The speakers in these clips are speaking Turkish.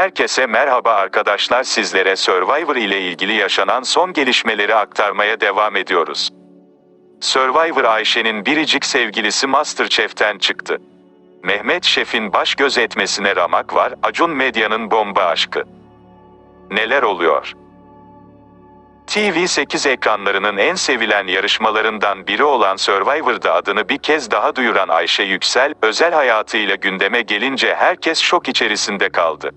Herkese merhaba arkadaşlar sizlere Survivor ile ilgili yaşanan son gelişmeleri aktarmaya devam ediyoruz. Survivor Ayşe'nin biricik sevgilisi Masterchef'ten çıktı. Mehmet Şef'in baş göz etmesine ramak var, Acun Medya'nın bomba aşkı. Neler oluyor? TV8 ekranlarının en sevilen yarışmalarından biri olan Survivor'da adını bir kez daha duyuran Ayşe Yüksel, özel hayatıyla gündeme gelince herkes şok içerisinde kaldı.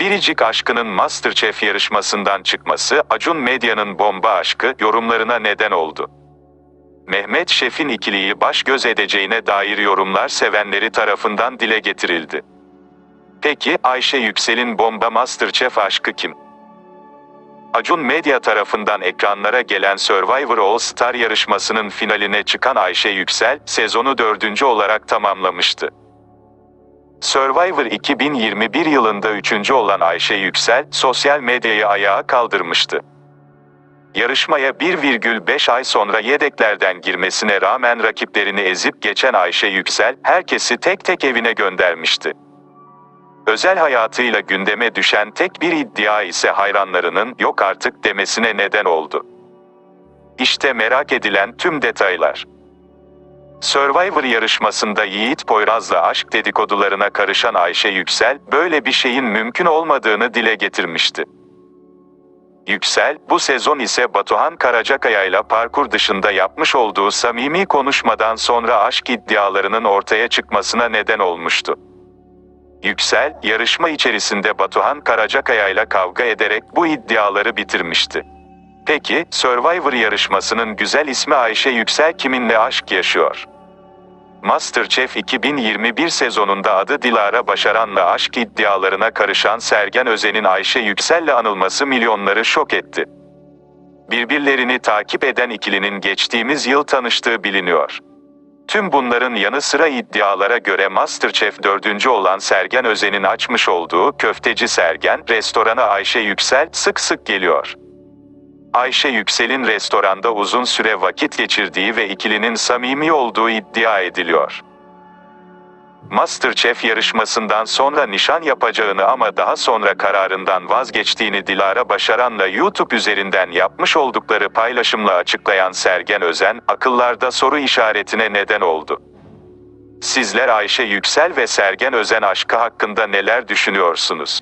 Biricik aşkının Masterchef yarışmasından çıkması, Acun Medya'nın bomba aşkı yorumlarına neden oldu. Mehmet Şef'in ikiliyi baş göz edeceğine dair yorumlar sevenleri tarafından dile getirildi. Peki Ayşe Yüksel'in bomba Masterchef aşkı kim? Acun Medya tarafından ekranlara gelen Survivor All Star yarışmasının finaline çıkan Ayşe Yüksel, sezonu dördüncü olarak tamamlamıştı. Survivor 2021 yılında üçüncü olan Ayşe Yüksel, sosyal medyayı ayağa kaldırmıştı. Yarışmaya 1,5 ay sonra yedeklerden girmesine rağmen rakiplerini ezip geçen Ayşe Yüksel, herkesi tek tek evine göndermişti. Özel hayatıyla gündeme düşen tek bir iddia ise hayranlarının yok artık demesine neden oldu. İşte merak edilen tüm detaylar. Survivor yarışmasında Yiğit Poyraz'la aşk dedikodularına karışan Ayşe Yüksel, böyle bir şeyin mümkün olmadığını dile getirmişti. Yüksel, bu sezon ise Batuhan Karacakaya parkur dışında yapmış olduğu samimi konuşmadan sonra aşk iddialarının ortaya çıkmasına neden olmuştu. Yüksel, yarışma içerisinde Batuhan Karacakaya kavga ederek bu iddiaları bitirmişti. Peki, Survivor yarışmasının güzel ismi Ayşe Yüksel kiminle aşk yaşıyor? Masterchef 2021 sezonunda adı Dilara Başaran'la aşk iddialarına karışan Sergen Özen'in Ayşe Yüksel'le anılması milyonları şok etti. Birbirlerini takip eden ikilinin geçtiğimiz yıl tanıştığı biliniyor. Tüm bunların yanı sıra iddialara göre Masterchef dördüncü olan Sergen Özen'in açmış olduğu Köfteci Sergen restorana Ayşe Yüksel sık sık geliyor. Ayşe Yüksel'in restoranda uzun süre vakit geçirdiği ve ikilinin samimi olduğu iddia ediliyor. Masterchef yarışmasından sonra nişan yapacağını ama daha sonra kararından vazgeçtiğini Dilara Başaran'la YouTube üzerinden yapmış oldukları paylaşımla açıklayan Sergen Özen, akıllarda soru işaretine neden oldu. Sizler Ayşe Yüksel ve Sergen Özen aşkı hakkında neler düşünüyorsunuz?